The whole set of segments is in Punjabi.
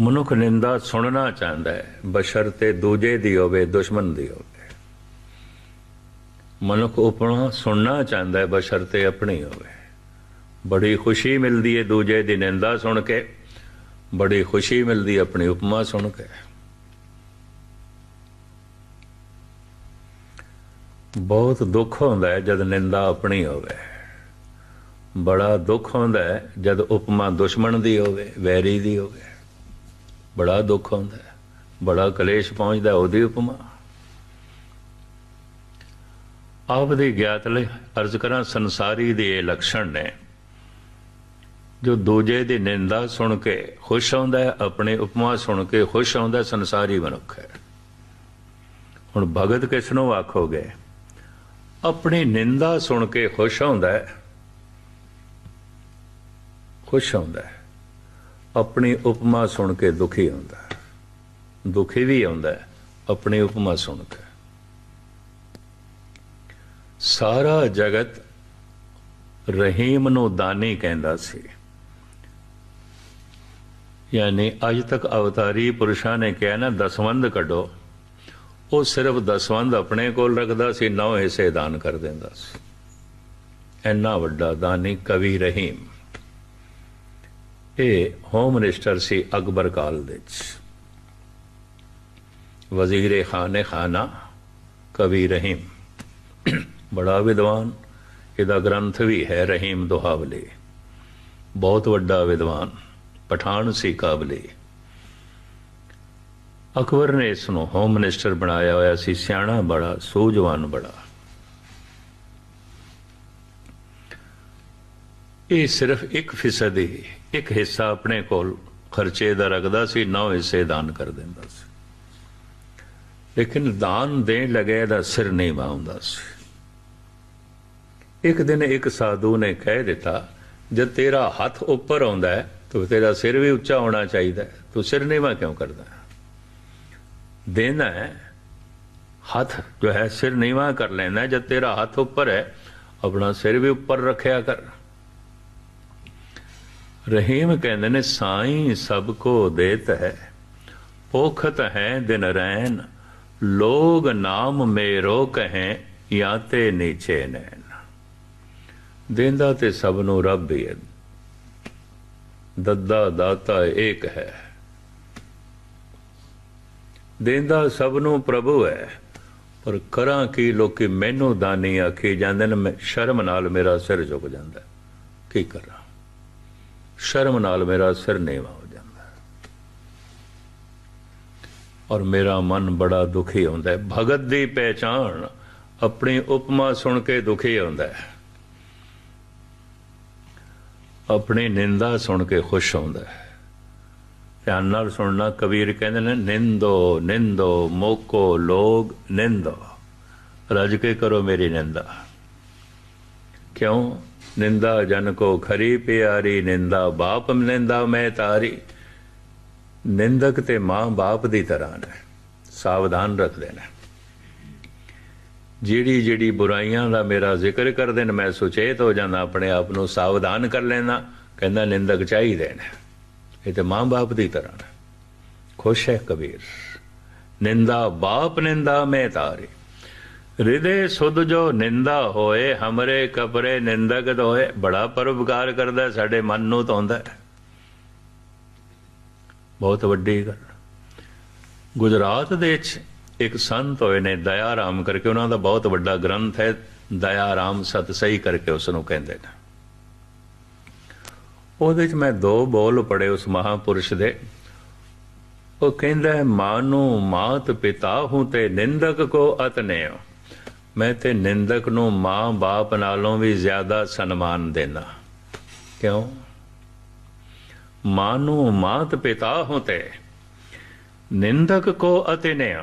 ਮਨੁੱਖ ਨਿੰਦਾ ਸੁਣਨਾ ਚਾਹੁੰਦਾ ਹੈ, ਬਸ਼ਰ 'ਤੇ ਦੂਜੇ ਦੀ ਹੋਵੇ, ਦੁਸ਼ਮਣ ਦੀ ਹੋਵੇ। ਮਨੁੱਖ ਉਪਮਾ ਸੁਣਨਾ ਚਾਹੁੰਦਾ ਹੈ ਬਸ਼ਰਤੇ ਆਪਣੀ ਹੋਵੇ। ਬੜੀ ਖੁਸ਼ੀ ਮਿਲਦੀ ਹੈ ਦੂਜੇ ਦੀ ਨਿੰਦਾ ਸੁਣ ਕੇ, ਬੜੀ ਖੁਸ਼ੀ ਮਿਲਦੀ ਆਪਣੀ ਉਪਮਾ ਸੁਣ ਕੇ। ਬਹੁਤ ਦੁੱਖ ਹੁੰਦਾ ਹੈ ਜਦ ਨਿੰਦਾ ਆਪਣੀ ਹੋਵੇ। ਬੜਾ ਦੁੱਖ ਹੁੰਦਾ ਹੈ ਜਦ ਉਪਮਾ ਦੁਸ਼ਮਣ ਦੀ ਹੋਵੇ, ਵੈਰੀ ਦੀ ਹੋਵੇ। ਬੜਾ ਦੁੱਖ ਆਉਂਦਾ ਹੈ, ਬੜਾ ਕਲੇਸ਼ ਪਹੁੰਚਦਾ ਉਹਦੀ ਉਪਮਾ। ਆਪ ਦੇ ਗਿਆਤ ਲਈ ਅਰਜ਼ ਕਰਾਂ, ਸੰਸਾਰੀ ਦੇ ਇਹ ਲੱਛਣ ਨੇ, ਜੋ ਦੂਜੇ ਦੀ ਨਿੰਦਾ ਸੁਣ ਕੇ ਖੁਸ਼ ਆਉਂਦਾ ਹੈ, ਆਪਣੇ ਉਪਮਾ ਸੁਣ ਕੇ ਖੁਸ਼ ਆਉਂਦਾ ਸੰਸਾਰੀ ਮਨੁੱਖ ਹੈ। ਹੁਣ ਭਗਤ ਕਿਸ ਨੂੰ ਆਖੋਗੇ? ਆਪਣੀ ਨਿੰਦਾ ਸੁਣ ਕੇ ਖੁਸ਼ ਆਉਂਦਾ ਹੈ, ਖੁਸ਼ ਆਉਂਦਾ ਹੈ। ਆਪਣੀ ਉਪਮਾ ਸੁਣ ਕੇ ਦੁਖੀ ਹੁੰਦਾ ਹੈ। ਦੁਖੀ ਵੀ ਹੁੰਦਾ ਹੈ, ਆਪਣੀ ਉਪਮਾ ਸੁਣ ਕੇ ਸਾਰਾ ਜਗਤ ਰਹੀਮ ਨੂੰ ਦਾਨੀ ਕਹਿੰਦਾ ਸੀ। ਯਾਨੀ ਅੱਜ ਤੱਕ ਅਵਤਾਰੀ ਪੁਰਸ਼ਾਂ ਨੇ ਕਿਹਾ ਨਾ ਦਸਵੰਦ ਕੱਢੋ। ਉਹ ਸਿਰਫ ਦਸਵੰਦ ਆਪਣੇ ਕੋਲ ਰੱਖਦਾ ਸੀ, ਨੌ ਹਿੱਸੇ ਦਾਨ ਕਰ ਦਿੰਦਾ ਸੀ। ਇੰਨਾ ਵੱਡਾ ਦਾਨੀ ਕਵੀ ਰਹੀਮ। ਇਹ ਹੋਮ ਮਿਨਿਸਟਰ ਸੀ ਅਕਬਰ ਕਾਲ ਦੇ ਵਿੱਚ। ਵਜ਼ੀਰ ਖਾਨੇ ਖਾਨਾ ਕਵੀ ਰਹੀਮ। ਬੜਾ ਵਿਦਵਾਨ, ਇਹਦਾ ਗ੍ਰੰਥ ਵੀ ਹੈ ਰਹੀਮ ਦੁਹਾਵਲੀ। ਬਹੁਤ ਵੱਡਾ ਵਿਦਵਾਨ, ਪਠਾਨ ਸੀ ਕਾਬਲੀ। ਅਕਬਰ ਨੇ ਇਸ ਨੂੰ ਹੋਮ ਮਿਨਿਸਟਰ ਬਣਾਇਆ ਹੋਇਆ ਸੀ, ਸਿਆਣਾ ਬੜਾ, ਸੂਝਵਾਨ ਬੜਾ। ਇਹ ਸਿਰਫ 1% ਹੀ ਇੱਕ ਹਿੱਸਾ ਆਪਣੇ ਕੋਲ ਖਰਚੇ ਦਾ ਰੱਖਦਾ ਸੀ, ਨੌ ਹਿੱਸੇ ਦਾਨ ਕਰ ਦਿੰਦਾ ਸੀ। ਲੇਕਿਨ ਦਾਨ ਦੇਣ ਲਗੇ ਦਾ ਸਿਰ ਨਹੀਂ ਵਾਉਂਦਾ ਸੀ। ਇੱਕ ਦਿਨ ਇੱਕ ਸਾਧੂ ਨੇ ਕਹਿ ਦਿੱਤਾ, ਜਦ ਤੇਰਾ ਹੱਥ ਉੱਪਰ ਆਉਂਦਾ ਹੈ, ਤਾਂ ਤੇਰਾ ਸਿਰ ਵੀ ਉੱਚਾ ਹੋਣਾ ਚਾਹੀਦਾ ਹੈ। ਤੂੰ ਸਿਰ ਨੀਵਾ ਕਿਉਂ ਕਰਦਾ ਦੇਣਾ ਹੈ। ਹੱਥ ਜੋ ਹੈ, ਸਿਰ ਨੀਵਾ ਕਰ ਲੈਣਾ ਜਦ ਤੇਰਾ ਹੱਥ ਉੱਪਰ ਹੈ, ਆਪਣਾ ਸਿਰ ਵੀ ਉੱਪਰ ਰੱਖਿਆ ਕਰ। ਰਹੀਮ ਕਹਿੰਦੇ ਨੇ, ਸਾਈਂ ਸਭ ਕੋ ਦੇਤ ਹੈ, ਪੋਖਤ ਹੈ ਦਿਨ ਰੈਨ ਲੋਗ ਨਾਮ ਮੇਰੋ ਕਹੇ ਜਾਂ ਤੇ ਨੀਚੇ ਨੈਣ। ਦੇਂਦਾ ਤੇ ਸਭ ਨੂੰ ਰੱਬ ਹੀ ਹੈ ਦੱਦਾ ਦਾਤਾ ਏਕ ਹੈ। ਦੇਂਦਾ ਸਭ ਨੂੰ ਪ੍ਰਭੂ ਹੈ, ਪਰ ਕਰਾਂ ਕੀ ਲੋਕੀ ਮੈਨੂੰ ਦਾਨੀ ਆਖੀ ਜਾਂਦੇ ਨੇ, ਮੈਂ ਸ਼ਰਮ ਨਾਲ ਮੇਰਾ ਸਿਰ ਝੁਕ ਜਾਂਦਾ। ਕੀ ਕਰਾਂ? ਸ਼ਰਮ ਨਾਲ ਮੇਰਾ ਸਿਰ ਨੀਵਾ ਹੋ ਜਾਂਦਾ ਔਰ ਮੇਰਾ ਮਨ ਬੜਾ ਦੁਖੀ ਹੁੰਦਾ ਹੈ। ਭਗਤ ਦੀ ਪਹਿਚਾਣ ਆਪਣੀ ਉਪਮਾ ਸੁਣ ਕੇ ਦੁਖੀ ਹੁੰਦਾ ਹੈ। ਆਪਣੀ ਨਿੰਦਾ ਸੁਣ ਕੇ ਖੁਸ਼ ਹੁੰਦਾ ਹੈ। ਧਿਆਨ ਨਾਲ ਸੁਣਨਾ, ਕਬੀਰ ਕਹਿੰਦੇ ਨੇ, ਨਿੰਦੋ ਨਿੰਦੋ, ਮੋਕੋ ਲੋਗ ਨਿੰਦੋ। ਰਜ ਕੇ ਕਰੋ ਮੇਰੀ ਨਿੰਦਾ। ਕਿਉਂ? ਨਿੰਦਾ ਜਨ ਕੋ ਖਰੀ ਪਿਆਰੀ, ਨਿੰਦਾ ਬਾਪ ਨਿੰਦਾ ਮੈਂ ਤਾਰੀ। ਨਿੰਦਕ ਤੇ ਮਾਂ ਬਾਪ ਦੀ ਤਰ੍ਹਾਂ ਨੇ, ਸਾਵਧਾਨ ਰੱਖਦੇ ਨੇ ਜਿਹੜੀ ਜਿਹੜੀ ਬੁਰਾਈਆਂ ਦਾ ਮੇਰਾ ਜ਼ਿਕਰ ਕਰਦੇ ਨੇ, ਮੈਂ ਸੁਚੇਤ ਹੋ ਜਾਂਦਾ, ਆਪਣੇ ਆਪ ਨੂੰ ਸਾਵਧਾਨ ਕਰ ਲੈਣਾ ਕਹਿੰਦਾ ਨਿੰਦਕ ਚਾਹੀਦੇ ਨੇ। ਇਹ ਤੇ ਮਾਂ-ਬਾਪ ਦੀ ਤਰ੍ਹਾਂ ਨੇ। ਖੁਸ਼ ਹੈ ਕਬੀਰ। ਨਿੰਦਾ ਬਾਪ, ਨਿੰਦਾ ਮੈਂ ਤਾਰੇ। ਹਿਰਦੇ ਸੁਧ ਜੋ ਨਿੰਦਾ ਹੋਏ, ਹਮਰੇ ਕਪਰੇ ਨਿੰਦਕ ਹੋਏ। ਬੜਾ ਪਰਉਪਕਾਰ ਕਰਦਾ, ਸਾਡੇ ਮਨ ਨੂੰ ਧੋਂਦਾ ਬਹੁਤ ਵੱਡੀ ਗੱਲ। ਗੁਜਰਾਤ ਦੇ ਵਿੱਚ ਇੱਕ ਸੰਤ ਹੋਏ ਨੇ ਦਇਆ ਰਾਮ ਕਰਕੇ, ਉਹਨਾਂ ਦਾ ਬਹੁਤ ਵੱਡਾ ਗ੍ਰੰਥ ਹੈ ਦਇਆ ਰਾਮ ਸਤਸਈ ਕਰਕੇ ਉਸ ਨੂੰ ਕਹਿੰਦੇ ਨੇ। ਉਹਦੇ ਵਿੱਚ ਮੈਂ ਦੋ ਬੋਲ ਪੜੇ ਉਸ ਮਹਾਪੁਰਸ਼ ਦੇ। ਉਹ ਕਹਿੰਦਾ ਹੈ ਮਾਤ ਪਿਤਾ ਹੂੰ ਤੇ ਨਿੰਦਕ ਕੋ ਅਤਨੇਓ ਮੈਂ ਤੇ ਨਿੰਦਕ ਨੂੰ ਮਾਂ-ਬਾਪ ਨਾਲੋਂ ਵੀ ਜ਼ਿਆਦਾ ਸਨਮਾਨ ਦੇਣਾ ਕਿਉਂ? ਮਾਂ ਨੂੰ ਮਾਤ ਪਿਤਾ ਹੋਤੇ ਨਿੰਦਕ ਕੋ ਅਤਿਨੇ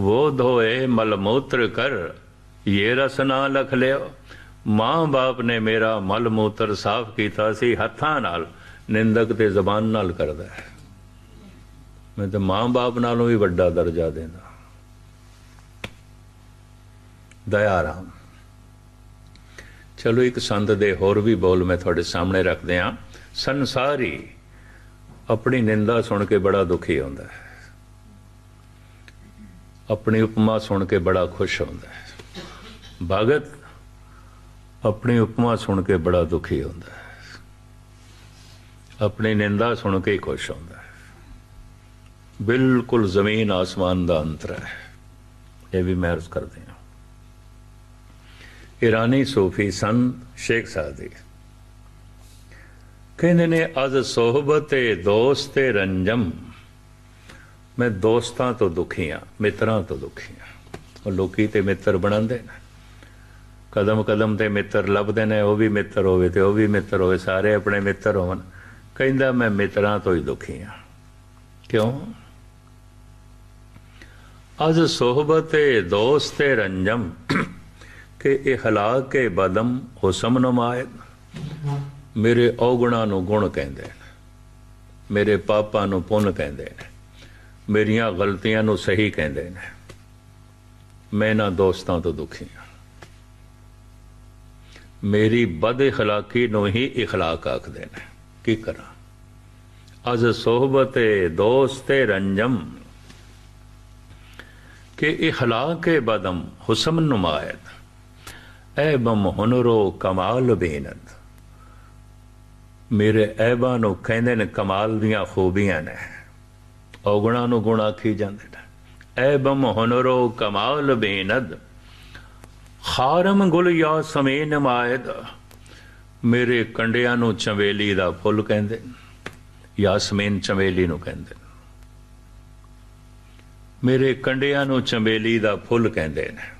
ਵੋ ਧੋਏ ਮਲਮੂਤਰ ਕਰ ਇਹ ਰਸਨਾ ਲਖ ਲਿਓ। ਮਾਂ-ਬਾਪ ਨੇ ਮੇਰਾ ਮਲਮੂਤਰ ਸਾਫ਼ ਕੀਤਾ ਸੀ, ਹੱਥਾਂ ਨਾਲ ਨਿੰਦਕ ਤੇ ਜ਼ਬਾਨ ਨਾਲ ਕਰਦਾ ਹੈ। ਮੈਂ ਤਾਂ ਮਾਂ-ਬਾਪ ਨਾਲੋਂ ਵੀ ਵੱਡਾ ਦਰਜਾ ਦੇਣਾ ਦਇਆ ਰਾਮ। ਚਲੋ ਇੱਕ ਸੰਤ ਦੇ ਹੋਰ ਵੀ ਬੋਲ ਮੈਂ ਤੁਹਾਡੇ ਸਾਹਮਣੇ ਰੱਖਦੇ ਹਾਂ। ਸੰਸਾਰੀ ਆਪਣੀ ਨਿੰਦਾ ਸੁਣ ਕੇ ਬੜਾ ਦੁਖੀ ਹੁੰਦਾ ਹੈ। ਆਪਣੀ ਉਪਮਾ ਸੁਣ ਕੇ ਬੜਾ ਖੁਸ਼ ਹੁੰਦਾ ਹੈ। ਭਗਤ ਆਪਣੀ ਉਪਮਾ ਸੁਣ ਕੇ ਬੜਾ ਦੁਖੀ ਹੁੰਦਾ ਹੈ। ਆਪਣੀ ਨਿੰਦਾ ਸੁਣ ਕੇ ਹੀ ਖੁਸ਼ ਹੁੰਦਾ ਹੈ। ਬਿਲਕੁਲ ਜ਼ਮੀਨ ਆਸਮਾਨ ਦਾ ਅੰਤਰ ਹੈ। ਇਹ ਵੀ ਮੈਂ ਅਰਜ਼ ਕਰਦੇ ਹਾਂ। ਇਰਾਨੀ ਸੂਫੀ ਸੰਤ ਸ਼ੇਖ ਸਾਦੀ। ਕਹਿੰਦੇ ਨੇ, ਅਜ਼ ਸੋਹਬਤੇ ਦੋਸਤ ਰੰਜਮ। ਮੈਂ ਦੋਸਤਾਂ ਤੋਂ ਦੁਖੀ ਹਾਂ ਮਿੱਤਰਾਂ ਤੋਂ ਦੁਖੀ ਹਾਂ ਉਹ ਲੋਕੀ ਤੇ ਮਿੱਤਰ ਬਣਾਉਂਦੇ ਨੇ। ਕਦਮ ਕਦਮ ਤੇ ਮਿੱਤਰ ਲੱਭਦੇ ਨੇ, ਉਹ ਵੀ ਮਿੱਤਰ ਹੋਵੇ ਤੇ ਉਹ ਵੀ ਮਿੱਤਰ ਹੋਵੇ, ਸਾਰੇ ਆਪਣੇ ਮਿੱਤਰ ਹੋਣ ਕਹਿੰਦਾ, ਮੈਂ ਮਿੱਤਰਾਂ ਤੋਂ ਹੀ ਦੁਖੀ ਹਾਂ ਕਿਉਂ? ਅਜ ਸੋਹਬਤੇ ਦੋਸਤ ਰੰਜਮ। ਕਿ ਇਹ ਹਲਾਕ ਕੇ ਬਦਮ ਹੁਸਮ ਨਮਾਇਦ ਮੇਰੇ ਔਗੁਣਾ ਨੂੰ ਗੁਣ ਕਹਿੰਦੇ ਨੇ ਮੇਰੇ ਪਾਪਾਂ ਨੂੰ ਪੁੰਨ ਕਹਿੰਦੇ ਨੇ ਮੇਰੀਆਂ ਗਲਤੀਆਂ ਨੂੰ ਸਹੀ ਕਹਿੰਦੇ ਨੇ ਮੈਂ ਇਹਨਾਂ ਦੋਸਤਾਂ ਤੋਂ ਦੁਖੀ ਹਾਂ ਮੇਰੀ ਬਦ اخلاقی ਨੂੰ ਹੀ اخلاق ਆਖਦੇ ਨੇ ਕੀ ਕਰਾਂ ਅਜ਼ ਸੋਹਬਤੇ ਦੋਸਤੇ ਰੰਜਮ ਕਿ ਇਖਲਾਕ ਬਦਮ ਹੁਸਮ ਨਮਾਇਦ ਐਬਮ ਹੁਨਰੋ ਕਮਾਲ ਬੇਨਦ ਮੇਰੇ ਐਬਾਂ ਨੂੰ ਕਹਿੰਦੇ ਨੇ ਕਮਾਲ ਦੀਆਂ ਖੂਬੀਆਂ ਨੇ ਔਗੁਣਾ ਨੂੰ ਗੁਣ ਆਖੀ ਜਾਂਦੇ ਨੇ ਐਬਮ ਹੁਨਰੋ ਕਮਾਲ ਬੇਨਦ ਖਾਰਮ ਗੁਲ ਯਾ ਸਮੇਨ ਮਾਇਦ ਮੇਰੇ ਕੰਡਿਆਂ ਨੂੰ ਚਵੇਲੀ ਦਾ ਫੁੱਲ ਕਹਿੰਦੇ ਯਾਸਮੀਨ ਚਵੇਲੀ ਨੂੰ ਕਹਿੰਦੇ ਮੇਰੇ ਕੰਡਿਆਂ ਨੂੰ ਚੰਬੇਲੀ ਦਾ ਫੁੱਲ ਕਹਿੰਦੇ ਨੇ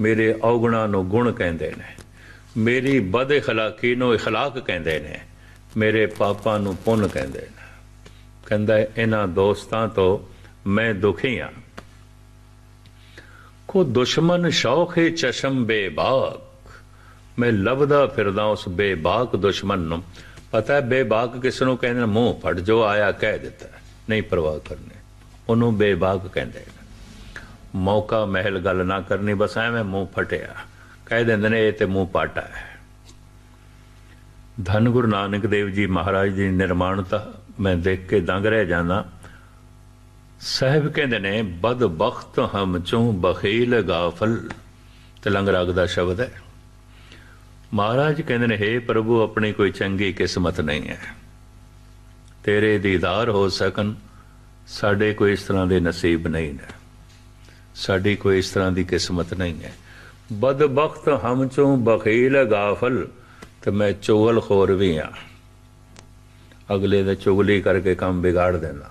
ਮੇਰੇ ਔਗਣਾ ਨੂੰ ਗੁਣ ਕਹਿੰਦੇ ਨੇ ਮੇਰੀ ਬਦ اخلاقی ਨੂੰ اخلاق ਕਹਿੰਦੇ ਨੇ ਮੇਰੇ ਪਾਪਾਂ ਨੂੰ ਪੁੰਨ ਕਹਿੰਦੇ ਨੇ ਕਹਿੰਦਾ ਇਹਨਾਂ ਦੋਸਤਾਂ ਤੋਂ ਮੈਂ ਦੁਖੀ ਹਾਂ ਕੋ ਦੁਸ਼ਮਨ ਸ਼ੌਖੇ ਚਸ਼ਮ ਬੇਬਾਕ ਮੈਂ ਲੱਭਦਾ ਫਿਰਦਾ ਉਸ ਬੇਬਾਕ ਦੁਸ਼ਮਨ ਨੂੰ ਪਤਾ ਹੈ ਬੇਬਾਕ ਕਿਸ ਨੂੰ ਕਹਿੰਦੇ ਨੇ ਮੂੰਹ ਫੜ ਜੋ ਆਇਆ ਕਹਿ ਦਿੱਤਾ ਨਹੀਂ ਪਰਵਾਹ ਕਰਨੀ ਉਹਨੂੰ ਬੇਬਾਕ ਕਹਿੰਦੇ ਨੇ ਮੌਕਾ, ਮਹਿਲ ਗੱਲ ਨਾ ਕਰਨੀ, ਬਸ ਐਵੇਂ ਮੂੰਹ ਫਟਿਆ। ਕਹਿ ਦਿੰਦੇ ਨੇ, ਇਹ ਤੇ ਮੂੰਹ ਪਾਟਾ ਹੈ। ਧੰਨ ਗੁਰੂ ਨਾਨਕ ਦੇਵ ਜੀ ਮਹਾਰਾਜ ਦੀ ਨਿਰਮਾਣਤਾ, ਮੈਂ ਦੇਖ ਕੇ ਦੰਗ ਰਹਿ ਜਾਂਦਾ। ਸਾਹਿਬ ਕਹਿੰਦੇ ਨੇ ਬਦਬਖਤ ਹਮ ਚੋਂ ਬਖੀਲ ਗਾਫਲ ਤਲੰਗ ਰਾਗ ਦਾ ਸ਼ਬਦ ਹੈ। ਮਹਾਰਾਜ ਕਹਿੰਦੇ ਨੇ हे ਪ੍ਰਭੂ, ਆਪਣੀ ਕੋਈ ਚੰਗੀ ਕਿਸਮਤ ਨਹੀਂ ਹੈ। ਤੇਰੇ ਦੀਦਾਰ ਹੋ ਸਕਣ, ਸਾਡੇ ਕੋਈ ਇਸ ਤਰ੍ਹਾਂ ਦੇ ਨਸੀਬ ਨਹੀਂ ਨੇ। ਸਾਡੀ ਕੋਈ ਇਸ ਤਰ੍ਹਾਂ ਦੀ ਕਿਸਮਤ ਨਹੀਂ ਹੈ। ਬਦਬਖਤ ਹਮ ਚੋਂ ਬਖੀਲ ਗਾਫਲ, ਤੇ ਮੈਂ ਚੁਗਲ ਖੋਰ ਵੀ ਆ ਅਗਲੇ ਦਾ ਚੁਗਲੀ ਕਰਕੇ ਕੰਮ ਵਿਗਾੜ ਦੇਣਾ।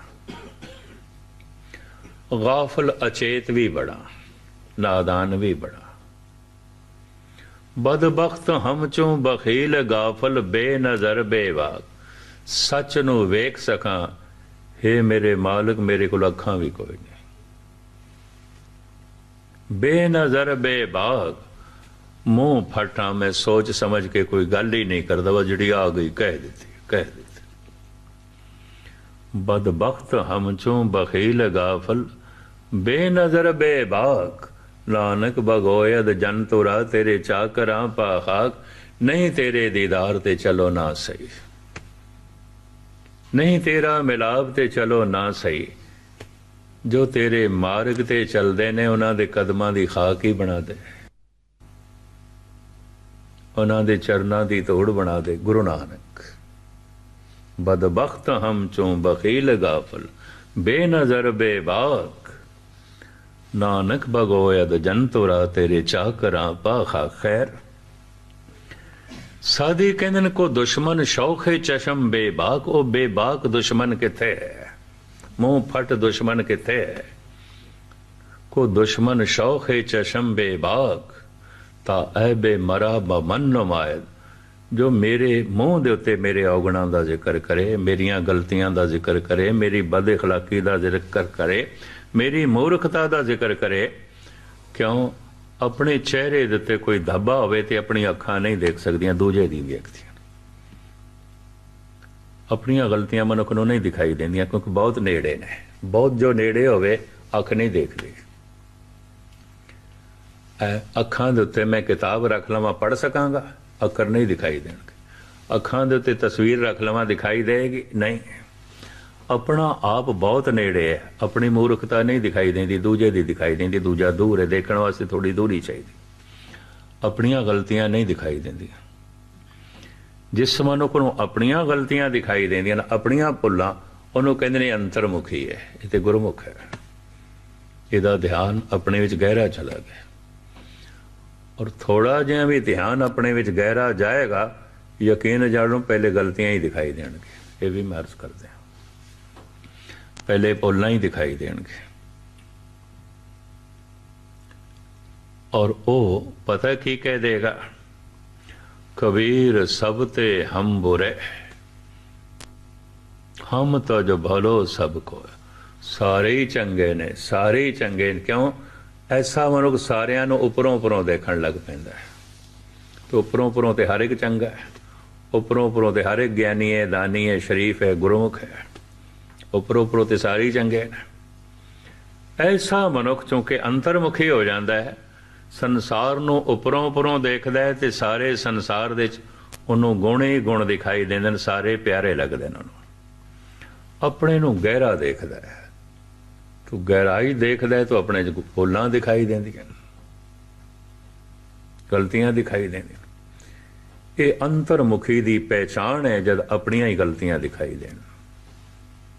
ਗਾਫਲ ਅਚੇਤ ਵੀ ਬੜਾ, ਨਾਦਾਨ ਵੀ ਬੜਾ। ਬਦਬਖਤ ਹਮ ਚੋਂ ਬਖੀਲ ਗਾਫਲ, ਬੇਨਜ਼ਰ ਬੇਵਾਕ। ਸੱਚ ਨੂੰ ਵੇਖ ਸਕਾਂ हे ਮੇਰੇ ਮਾਲਕ, ਮੇਰੇ ਕੋਲ ਅੱਖਾਂ ਵੀ ਕੋਈ ਨਹੀਂ। ਬੇਨਜ਼ਰ, ਬੇਬਾਗ। ਮੂੰਹ ਫਟਾ, ਮੈਂ ਸੋਚ ਸਮਝ ਕੇ ਕੋਈ ਗੱਲ ਹੀ ਨਹੀਂ ਕਰਦਾ। ਵਾ ਜਿਹੜੀ ਆ ਗਈ, ਕਹਿ ਦਿੱਤੀ ਕਹਿ ਦਿੱਤੀ। ਬਦਬਖਤ ਹਮ ਚੋਂ ਬਖੀਲ ਗਾਫਲ। ਬੇਨਜ਼ਰ, ਬੇਬਾਗ। ਨਾਨਕ ਬਗੋਇਦ ਜਨ ਤੁਰਾ, ਤੇਰੇ ਚਾਕਰਾਂ ਪਾਖਾਕ ਨਹੀਂ ਤੇਰੇ ਦੀਦਾਰ ਤੇ ਚਲੋ ਨਾ ਸਹੀ। ਨਹੀਂ ਤੇਰਾ ਮਿਲਾਪ ਤੇ ਚਲੋ ਨਾ ਸਹੀ। ਜੋ ਤੇਰੇ ਮਾਰਗ ਤੇ ਚੱਲਦੇ ਨੇ, ਉਹਨਾਂ ਦੇ ਕਦਮਾਂ ਦੀ ਖਾਕ ਹੀ ਬਣਾ ਦੇ। ਉਹਨਾਂ ਦੇ ਚਰਨਾਂ ਦੀ ਤੋੜ ਬਣਾ ਦੇ, ਗੁਰੂ ਨਾਨਕ। ਬਦਬਖਤ ਹਮ ਚੋਂ ਬਖੀਲ ਗਾਫਲ, ਬੇਨਜ਼ਰ ਬੇਬਾਕ। ਨਾਨਕ ਬਗੋਇਦ ਜੰਤੁਰਾ, ਤੇਰੇ ਚਾਕਰਾਂ ਪਾਖਾ ਖੈਰ। ਸਾਦੀ ਕਹਿੰਦੇ ਨੇ ਕੋ ਦੁਸ਼ਮਨ ਸ਼ੌਖੇ ਚਸ਼ਮ ਬੇਬਾਕ, ਉਹ ਬੇਬਾਕ ਦੁਸ਼ਮਨ ਕਿੱਥੇ ਹੈ? मुंह फट दुश्मन के थे को दुश्मन शौक है चशम बेबाक ਤਾ ਐਬੇ ਮਰਾ ਬਮਨ ਨਮਾਇਦ ਜੋ ਮੇਰੇ ਮੂੰਹ ਦੇ ਉੱਤੇ ਮੇਰੇ ਔਗਣਾਂ ਦਾ ਜ਼ਿਕਰ ਕਰੇ, ਮੇਰੀਆਂ ਗਲਤੀਆਂ ਦਾ ਜ਼ਿਕਰ ਕਰੇ, ਮੇਰੀ ਬਦਖਲਾਕੀ ਦਾ ਜ਼ਿਕਰ ਕਰੇ, ਮੇਰੀ ਮੂਰਖਤਾ ਦਾ ਜ਼ਿਕਰ ਕਰੇ, ਕਿਉਂ? ਆਪਣੇ ਚਿਹਰੇ ਦੇ ਉੱਤੇ ਕੋਈ ਧੱਬਾ ਹੋਵੇ ਤੇ ਆਪਣੀ ਅੱਖਾਂ ਨਹੀਂ ਦੇਖ ਸਕਦੀਆਂ, ਦੂਜੇ ਦੀ ਦੇਖਦੀਆਂ। ਆਪਣੀਆਂ ਗਲਤੀਆਂ ਮਨੁੱਖ ਨੂੰ ਨਹੀਂ ਦਿਖਾਈ ਦਿੰਦੀਆਂ, ਕਿਉਂਕਿ ਬਹੁਤ ਨੇੜੇ ਨੇ। ਬਹੁਤ ਜੋ ਨੇੜੇ ਹੋਵੇ, ਅੱਖ ਨਹੀਂ ਦੇਖਦੀ। ਅੱਖਾਂ ਦੇ ਉੱਤੇ ਮੈਂ ਕਿਤਾਬ ਰੱਖ ਲਵਾਂ ਪੜ ਸਕਾਂਗਾ, ਅੱਖਰ ਨਹੀਂ ਦਿਖਾਈ ਦੇਣਗੇ। ਅੱਖਾਂ ਦੇ ਉੱਤੇ ਤਸਵੀਰ ਰੱਖ ਲਵਾਂ, ਦਿਖਾਈ ਦੇਗੀ? ਨਹੀਂ। ਆਪਣਾ ਆਪ ਬਹੁਤ ਨੇੜੇ ਹੈ, ਆਪਣੀ ਮੂਰਖਤਾ ਨਹੀਂ ਦਿਖਾਈ ਦਿੰਦੀ, ਦੂਜੇ ਦੀ ਦਿਖਾਈ ਦਿੰਦੀ, ਦੂਜਾ ਦੂਰ ਹੈ, ਦੇਖਣ ਵਾਸਤੇ ਥੋੜੀ ਦੂਰੀ ਚਾਹੀਦੀ। ਆਪਣੀਆਂ ਗਲਤੀਆਂ ਨਹੀਂ ਦਿਖਾਈ ਦਿੰਦੀਆਂ। ਜਿਸ ਮਨੁੱਖ ਨੂੰ ਆਪਣੀਆਂ ਗਲਤੀਆਂ ਦਿਖਾਈ ਦਿੰਦੀਆਂ ਨੇ, ਆਪਣੀਆਂ ਭੁੱਲਾਂ, ਉਹਨੂੰ ਕਹਿੰਦੇ ਨੇ ਅੰਤਰਮੁਖੀ ਹੈ। ਇਹ ਤੇ ਗੁਰਮੁਖ ਹੈ। ਇਹਦਾ ਧਿਆਨ ਆਪਣੇ ਵਿੱਚ ਗਹਿਰਾ ਚਲਾ ਗਿਆ। ਔਰ ਥੋੜਾ ਜਿਹਾ ਵੀ ਧਿਆਨ ਆਪਣੇ ਵਿੱਚ ਗਹਿਰਾ ਜਾਏਗਾ, ਯਕੀਨ ਜਾਣੋ ਪਹਿਲੇ ਗਲਤੀਆਂ ਹੀ ਦਿਖਾਈ ਦੇਣਗੇ ਇਹ ਵੀ ਮੈਂ ਅਰਜ਼ ਕਰਦੇ ਹਾਂ। ਪਹਿਲੇ ਭੁੱਲਾਂ ਹੀ ਦਿਖਾਈ ਦੇਣਗੇ ਔਰ ਉਹ ਪਤਾ ਕੀ ਕਹਿ ਦੇਗਾ? ਕਬੀਰ ਸਭ ਤੇ ਹਮ ਬੁਰੇ ਹਮ ਤਾਂ ਜੋ ਭਲੋ ਸਭ ਕੋ ਸਾਰੇ ਹੀ ਚੰਗੇ ਨੇ, ਸਾਰੇ ਹੀ ਚੰਗੇ ਨੇ। ਕਿਉਂ? ਐਸਾ ਮਨੁੱਖ ਸਾਰਿਆਂ ਨੂੰ ਉੱਪਰੋਂ ਉੱਪਰੋਂ ਦੇਖਣ ਲੱਗ ਪੈਂਦਾ ਹੈ। ਤੇ ਉੱਪਰੋਂ ਉਪਰੋਂ ਤੇ ਹਰ ਇੱਕ ਚੰਗਾ ਹੈ। ਉੱਪਰੋਂ ਉੱਪਰੋਂ ਤੇ ਹਰ ਇੱਕ ਗਿਆਨੀ ਹੈ, ਦਾਨੀ ਹੈ, ਸ਼ਰੀਫ ਹੈ, ਗੁਰਮੁਖ ਹੈ। ਉੱਪਰੋਂ ਉੱਪਰੋਂ ਤੇ ਸਾਰੇ ਹੀ ਚੰਗੇ ਨੇ। ਐਸਾ ਮਨੁੱਖ ਚੂੰਕਿ ਅੰਤਰਮੁਖੀ ਹੋ ਜਾਂਦਾ ਹੈ। ਸੰਸਾਰ ਨੂੰ ਉੱਪਰੋਂ ਉੱਪਰੋਂ ਦੇਖਦਾ ਹੈ ਤੇ ਸਾਰੇ ਸੰਸਾਰ ਦੇ ਵਿੱਚ ਉਹਨੂੰ ਗੁਣ ਹੀ ਗੁਣ ਦਿਖਾਈ ਦਿੰਦੇ ਨੇ, ਸਾਰੇ ਪਿਆਰੇ ਲੱਗਦੇ ਨੇ ਉਹਨੂੰ। ਆਪਣੇ ਨੂੰ ਗਹਿਰਾ ਦੇਖਦਾ ਹੈ। ਤੂੰ ਗਹਿਰਾਈ ਦੇਖਦਾ ਹੈ, ਤੂੰ ਆਪਣੇ ਚ ਭੁੱਲਾਂ ਦਿਖਾਈ ਦਿੰਦੀਆਂ ਨੇ। ਗਲਤੀਆਂ ਦਿਖਾਈ ਦਿੰਦੀਆਂ ਇਹ ਅੰਤਰਮੁਖੀ ਦੀ ਪਹਿਚਾਣ ਹੈ, ਜਦ ਆਪਣੀਆਂ ਹੀ ਗਲਤੀਆਂ ਦਿਖਾਈ ਦੇਣ।